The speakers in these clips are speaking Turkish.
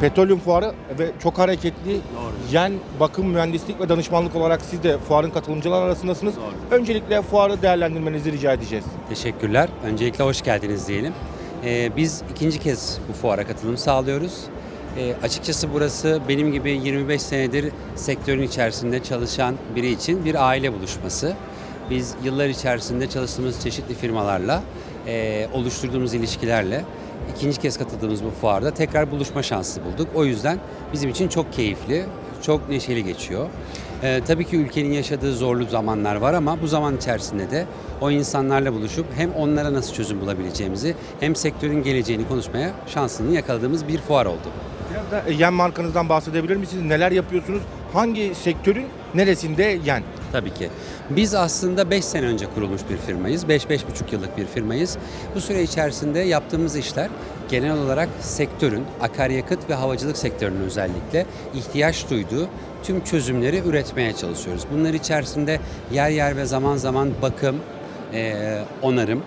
petroleum fuarı ve çok hareketli. Yen bakım mühendislik ve danışmanlık olarak siz de fuarın katılımcılar arasındasınız. Öncelikle fuarı değerlendirmenizi rica edeceğiz. Teşekkürler. Öncelikle hoş geldiniz diyelim. Ee, biz ikinci kez bu fuara katılım sağlıyoruz. Ee, açıkçası burası benim gibi 25 senedir sektörün içerisinde çalışan biri için bir aile buluşması. Biz yıllar içerisinde çalıştığımız çeşitli firmalarla, e, oluşturduğumuz ilişkilerle ikinci kez katıldığımız bu fuarda tekrar buluşma şansı bulduk. O yüzden bizim için çok keyifli, çok neşeli geçiyor. Ee, tabii ki ülkenin yaşadığı zorlu zamanlar var ama bu zaman içerisinde de o insanlarla buluşup hem onlara nasıl çözüm bulabileceğimizi hem sektörün geleceğini konuşmaya şansını yakaladığımız bir fuar oldu. Biraz da Yen markanızdan bahsedebilir misiniz? Neler yapıyorsunuz? Hangi sektörün neresinde Yen? Tabii ki. Biz aslında 5 sene önce kurulmuş bir firmayız. 5-5,5 yıllık bir firmayız. Bu süre içerisinde yaptığımız işler genel olarak sektörün, akaryakıt ve havacılık sektörünün özellikle ihtiyaç duyduğu tüm çözümleri üretmeye çalışıyoruz. Bunlar içerisinde yer yer ve zaman zaman bakım, onarım,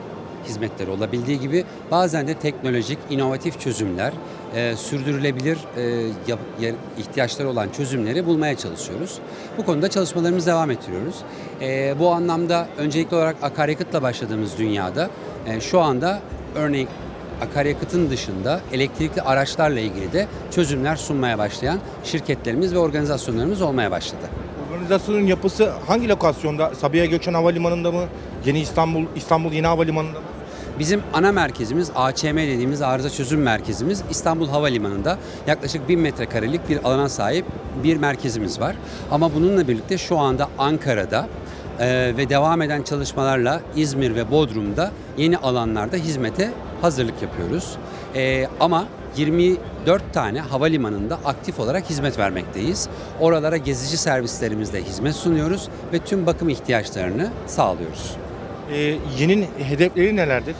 hizmetleri olabildiği gibi bazen de teknolojik, inovatif çözümler, e, sürdürülebilir e, ihtiyaçları olan çözümleri bulmaya çalışıyoruz. Bu konuda çalışmalarımızı devam ettiriyoruz. E, bu anlamda öncelikli olarak akaryakıtla başladığımız dünyada e, şu anda örneğin akaryakıtın dışında elektrikli araçlarla ilgili de çözümler sunmaya başlayan şirketlerimiz ve organizasyonlarımız olmaya başladı. Organizasyonun yapısı hangi lokasyonda? Sabiha Gökçen Havalimanı'nda mı? Yeni İstanbul, İstanbul Yeni Havalimanı'nda mı? Bizim ana merkezimiz AÇM dediğimiz arıza çözüm merkezimiz İstanbul Havalimanı'nda yaklaşık 1000 metrekarelik bir alana sahip bir merkezimiz var. Ama bununla birlikte şu anda Ankara'da e, ve devam eden çalışmalarla İzmir ve Bodrum'da yeni alanlarda hizmete hazırlık yapıyoruz. E, ama 24 tane havalimanında aktif olarak hizmet vermekteyiz. Oralara gezici servislerimizle hizmet sunuyoruz ve tüm bakım ihtiyaçlarını sağlıyoruz. Ee, Yen'in hedefleri nelerdir?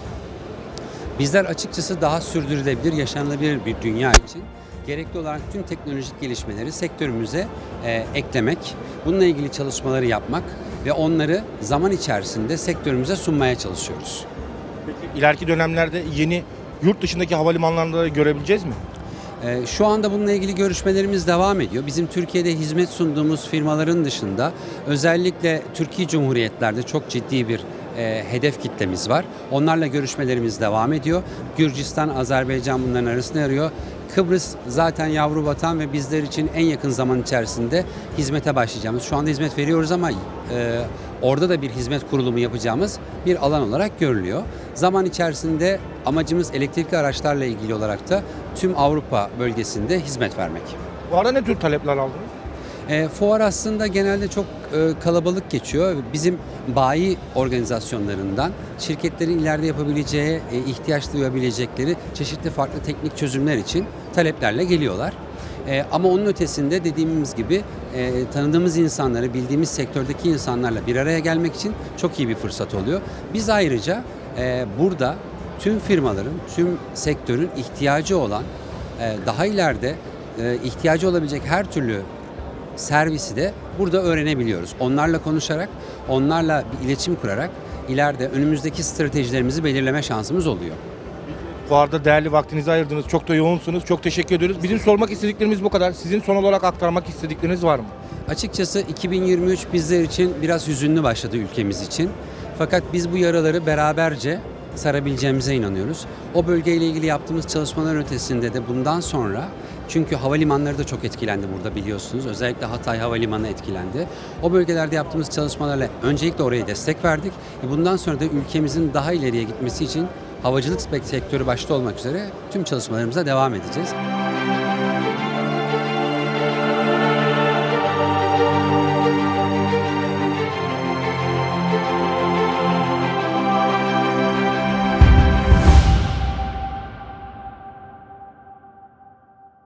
Bizler açıkçası daha sürdürülebilir, yaşanılabilir bir dünya için gerekli olarak tüm teknolojik gelişmeleri sektörümüze e, eklemek, bununla ilgili çalışmaları yapmak ve onları zaman içerisinde sektörümüze sunmaya çalışıyoruz. Peki ileriki dönemlerde yeni yurt dışındaki havalimanlarında da görebileceğiz mi? Ee, Şu anda bununla ilgili görüşmelerimiz devam ediyor. Bizim Türkiye'de hizmet sunduğumuz firmaların dışında özellikle Türkiye Cumhuriyetlerde çok ciddi bir e, hedef kitlemiz var. Onlarla görüşmelerimiz devam ediyor. Gürcistan, Azerbaycan bunların arasında arıyor. Kıbrıs zaten yavru vatan ve bizler için en yakın zaman içerisinde hizmete başlayacağımız. Şu anda hizmet veriyoruz ama e, orada da bir hizmet kurulumu yapacağımız bir alan olarak görülüyor. Zaman içerisinde amacımız elektrikli araçlarla ilgili olarak da tüm Avrupa bölgesinde hizmet vermek. Bu arada ne tür talepler aldınız? E, fuar aslında genelde çok e, kalabalık geçiyor. Bizim bayi organizasyonlarından şirketlerin ileride yapabileceği, e, ihtiyaç duyabilecekleri çeşitli farklı teknik çözümler için taleplerle geliyorlar. E, ama onun ötesinde dediğimiz gibi e, tanıdığımız insanları, bildiğimiz sektördeki insanlarla bir araya gelmek için çok iyi bir fırsat oluyor. Biz ayrıca e, burada tüm firmaların, tüm sektörün ihtiyacı olan, e, daha ileride e, ihtiyacı olabilecek her türlü servisi de burada öğrenebiliyoruz. Onlarla konuşarak, onlarla bir iletişim kurarak ileride önümüzdeki stratejilerimizi belirleme şansımız oluyor. Fuarda değerli vaktinizi ayırdınız. Çok da yoğunsunuz. Çok teşekkür ediyoruz. Bizim sormak istediklerimiz bu kadar. Sizin son olarak aktarmak istedikleriniz var mı? Açıkçası 2023 bizler için biraz hüzünlü başladı ülkemiz için. Fakat biz bu yaraları beraberce sarabileceğimize inanıyoruz. O bölgeyle ilgili yaptığımız çalışmalar ötesinde de bundan sonra çünkü havalimanları da çok etkilendi burada biliyorsunuz. Özellikle Hatay Havalimanı etkilendi. O bölgelerde yaptığımız çalışmalarla öncelikle oraya destek verdik. E Bundan sonra da ülkemizin daha ileriye gitmesi için havacılık sektörü başta olmak üzere tüm çalışmalarımıza devam edeceğiz.